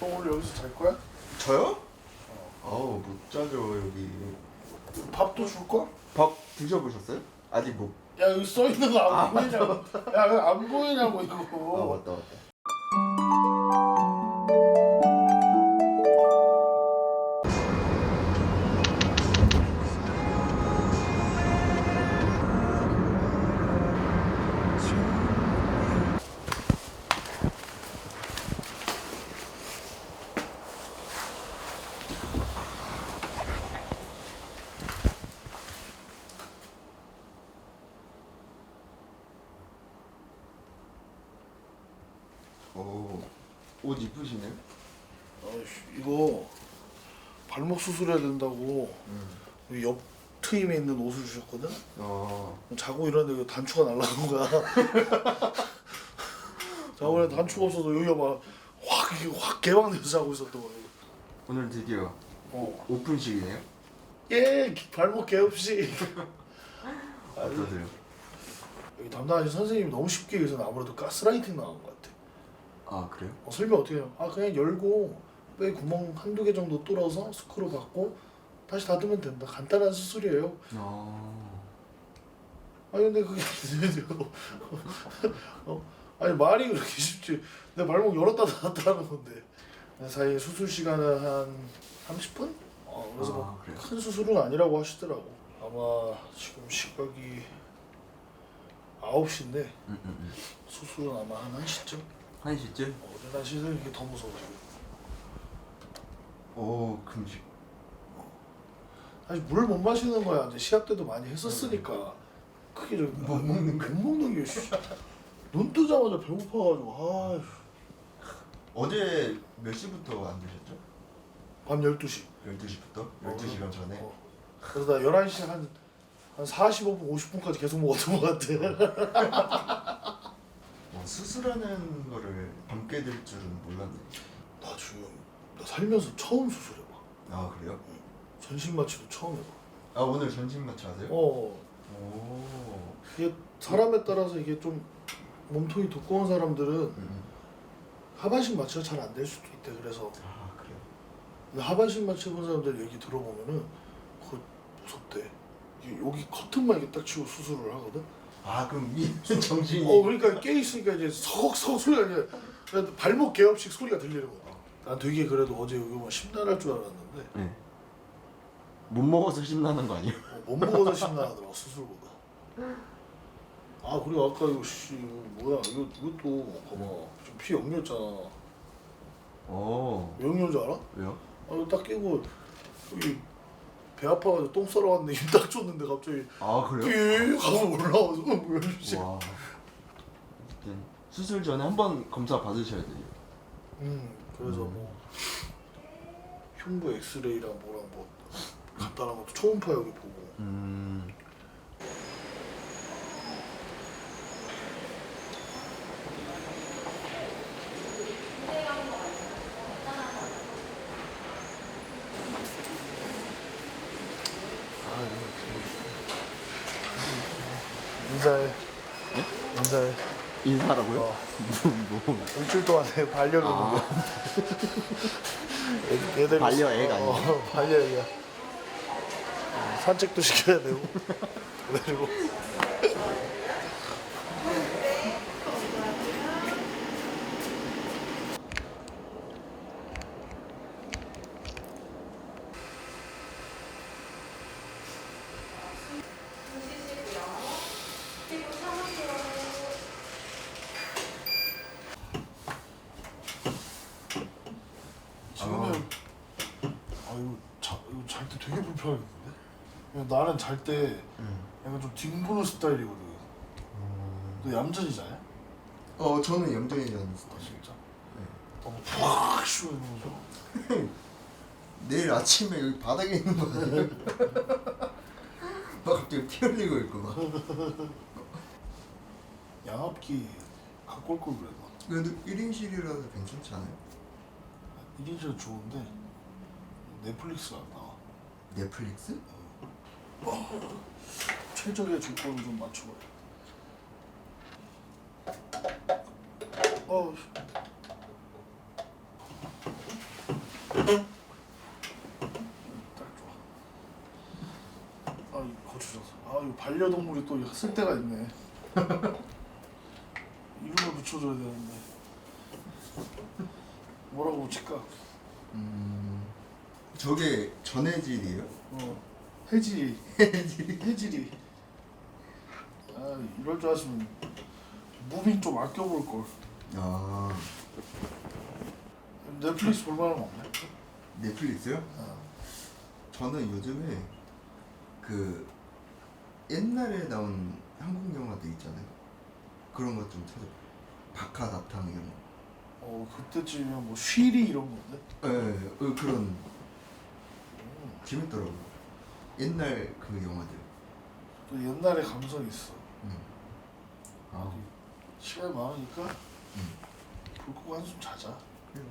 너 오늘 여기서 잘 거야? 저요? 아우 못 자죠 여기 밥도 줄 거? 밥 드셔보셨어요? 아직 못 야 여기 써 있는 거 안 보이냐고. 야 안 보이냐고 아, 이거. 맞다 맞다 옷 이쁘시네요 아이씨, 이거 발목 수술해야 된다고 여기 옆 트임에 있는 옷을 주셨거든. 어 자고 일어났는데 이거 단추가 날라간 거야. 자고 일어났는데 단추가 없어서 여기가 막확 이게 확 개방돼서 자고 있었던 거야. 오늘 드디어 어. 오픈식이네요 예, 발목 개업식. 어떠세요? 여기 담당하신 선생님이 너무 쉽게 해서 아무래도 가스라이팅 나온 것 같아. 아 그래요? 어, 설명 어떻게 해요? 아 그냥 열고 뼈에 구멍 한두 개 정도 뚫어서 스크루 받고 다시 닫으면 된다. 간단한 수술이에요. 어아 근데 그게 어? 아니 말이 그렇게 쉽지. 내 발목 열었다 닫았다 하는 건데. 그 사이 수술 시간은 한 30분? 어, 그래서 아, 뭐 그래요? 큰 수술은 아니라고 하시더라고. 아마 지금 시각이 9시인데 음, 음, 음. 수술은 아마 한 1시쯤? 한 시쯤? 어, 근데 난 시술이 이게 더 무서워가지고. 오 금식 사실 물못 마시는 거야. 이제 시합 때도 많이 했었으니까 크게 좀못 먹는 못 먹는 게 씨. 눈 뜨자마자 배고파가지고 아휴 어제 몇 시부터 안 드셨죠? 밤 12시 12시부터? 12시간 전에? 어. 그래서 나 11시 한, 한 45분 50분까지 계속 먹었던 것 같아 어, 수술하는 거를 밤게 될 줄은 몰랐네. 나 지금 나 살면서 처음 수술해봐. 아 그래요? 전신 마취도 처음 해봐. 아 오늘 전신 마취 하세요? 어 오. 이게 사람에 따라서 이게 좀 몸통이 두꺼운 사람들은 음. 하반신 마취가 잘 안 될 수도 있대 그래서. 아 그래요? 근데 하반신 마취 해본 사람들 얘기 들어보면은 그거 무섭대. 이게 여기 커튼만 이렇게 딱 치고 수술을 하거든 아 그럼 위는 정신이 어 그러니까 깨 있으니까 이제 서걱서걱 소리가 이제 발목 개업식 소리가 들리는 거야. 난 되게 그래도 어제 여기 뭐 심란할 줄 알았는데 네. 못 먹어서 심나는 거 아니에요? 어, 못 먹어서 심란하더라 수술보다. 아 그리고 아까 이거 씨 이거 뭐야 이거 이것도 봐봐 지금 피 역류했잖아. 오왜 역류인 줄 알아? 왜요? 아 이거 딱 깨고 여기 배 아파가지고 똥 싸러 왔는데 힘딱 줬는데 갑자기 아 그래요? 끼 가서 올라와서 어, 뭐야 씨. 와. 어쨌든 수술 전에 한 번 검사 받으셔야 돼요. 음 그래서 뭐 흉부 엑스레이랑 뭐랑 뭐 간단한 것도 초음파 여기 보고. 음 인사해 인사해 인사라고요? 어. 뭐, 뭐. 일주일 동안에 반려를 아. 애- 애들 반려애가 아니에요? 어, 반려애야 어, 산책도 시켜야 되고 그리고 지금은 아 이거 자 이거 잘 그냥 나는 잘때 음. 약간 좀 뒹구는 스타일이거든. 너 얌전히 자냐? 어 저는 염전이 자는 아 스타일 진짜? 너무 푹 쉬어 있는 거. 내일 아침에 여기 바닥에 있는 거 아니에요? 막 갑자기 피 흘리고 있고 막 양압기 갖고 올 걸 그랬나? 그래도 1인실이라서 괜찮지 않아요? 1인실 좋은데 넷플릭스가 안 나와. 넷플릭스? 최적의 조건을 좀 맞춰봐야 어. 아, 이 고추 줬어. 아, 이거 반려동물이 또쓸 데가 있네. 이름을 붙여줘야 되는데. 뭐라고 붙일까? 음, 저게 전해질이에요? 어, 해질이. 해질이. 해질이. 아, 이럴 줄 알았으면 무빙 좀 아껴볼 걸. 아 넷플릭스 볼 만한 거 없네. 넷플릭스요? 어. 저는 요즘에 그 옛날에 나온 한국 영화들 있잖아요. 그런 것 좀 찾아봐요. 바카나탕 이런 거. 어, 그때쯤이면 뭐 쉬리 이런 건데. 예, 어, 그런 재밌더라고요. 옛날 그 영화들. 또 옛날에 감성 있어. 음. 아, 시간 많으니까 음. 불 끄고 한숨 자자. 그래요.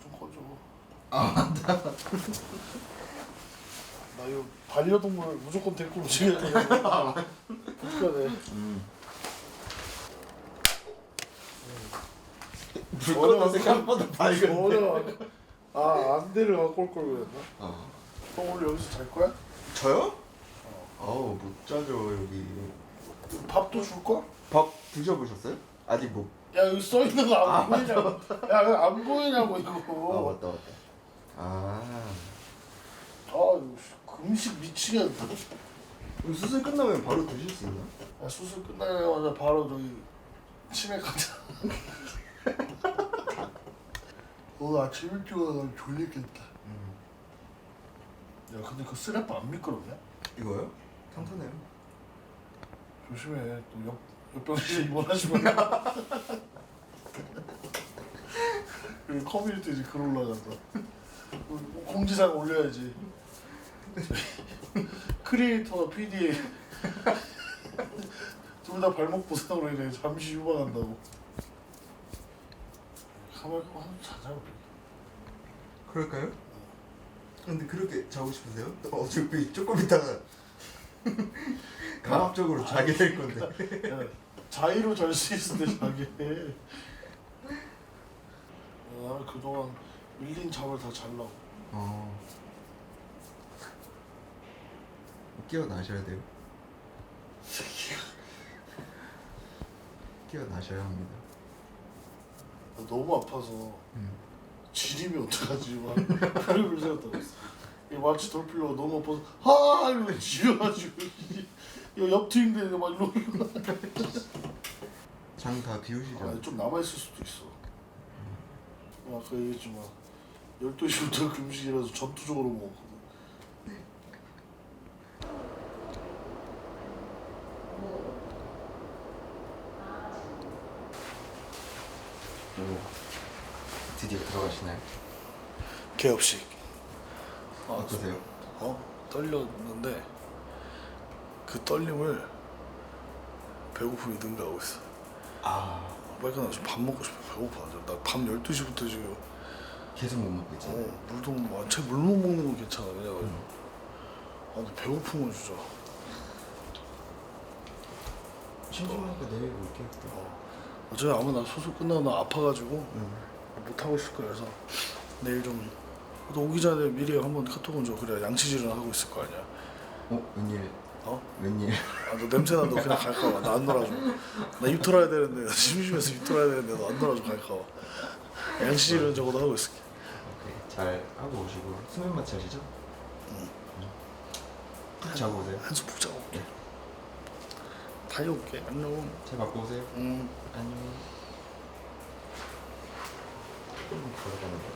불좀 꺼줘. 아, 나 이거 반려동물 무조건 데리고 움직여야 돼. 불편해. 음. 전혀 생각보다 전혀 아 안대를 갖고 올 걸 그랬나? 아, 너 오늘 여기서 잘 거야? 저요? 어우 못 자죠 여기. 밥도 줄 거야? 밥 드셔보셨어요? 아직 못. 야 여기 써 있는 거 안 보이냐고. 야 이거 안 보이냐고 이거. 아 맞다 맞다. 아. 아 이거 금식 미치겠다. 그럼 수술 끝나면 바로 드실 수 있나? 야, 수술 끝나자마자 바로 저기 치매 가자. 오늘 아침 일찍 와서 졸리겠다. 음. 야 근데 그 쓰레빠 안 미끄럽냐? 이거요? 탄탄해요. 조심해 또 옆, 옆병실 입원하시면 그리고 커뮤니티에 이제 글 올라간다 그 공지사항 올려야지 크리에이터와 PD 둘 다 발목 부상으로 인해 잠시 휴방한다고 가만히 한번 자자 우리 그럴까요? 근데 그렇게 자고 싶으세요? 어차피 조금 있다가 강압적으로 자게 될 건데. 야, 자의로 잘수때 자게 나 그동안 밀린 잠을 다 잘라고 어. 깨어나셔야 돼요. 깨어나셔야 합니다. 나 너무 아파서 음. 지림이 어떡하지? 막 그런 생각도 했어. 이 마취 돌필려고 너무 아파서 하! 이러고 지려가지고 이거 옆트인데 막 이러고 장 다 비우시죠. 아, 좀 남아 있을 수도 있어. 아까 얘기했지만 12시부터 금식이라서 전투적으로 먹었거든 오. 드디어 들어가시나요? 개업식 아, 어떠세요? 어? 떨렸는데 그 떨림을 배고픔이 능가하고 있어 아 빨리 나 지금 밥 먹고 싶어 배고파 나밤 12시부터 지금 계속 못 먹고 있잖아요. 어, 물도 못 먹는 건 괜찮아 그래가지고 아 근데 배고픈 건 진짜 심심하니까 내일 올게요. 또. 어. 어차피 아마 나 수술 끝나고 나 아파가지고 응. 못 하고 있을 그래서 내일 좀 또 오기 전에 미리 한번 카톡은 줘 그래 양치질은 하고 있을 거 아니야 어 웬일? 어? 웬일? 아 너 냄새 나 너 그냥 갈까 봐 나 안 놀아줘 나 입 털어야 되는데 나 심심해서 입 털어야 되는데 너 안 놀아줘 갈까 봐 양치질은 적어도 하고 있을게 오케이 잘 하고 오시고 수면 마취하시죠? 응. 자고 오세요. 한숨 푹 자고 올게 다녀올게 안녕 잘 받고 오세요. 음. 안녕. 걸어가는 거.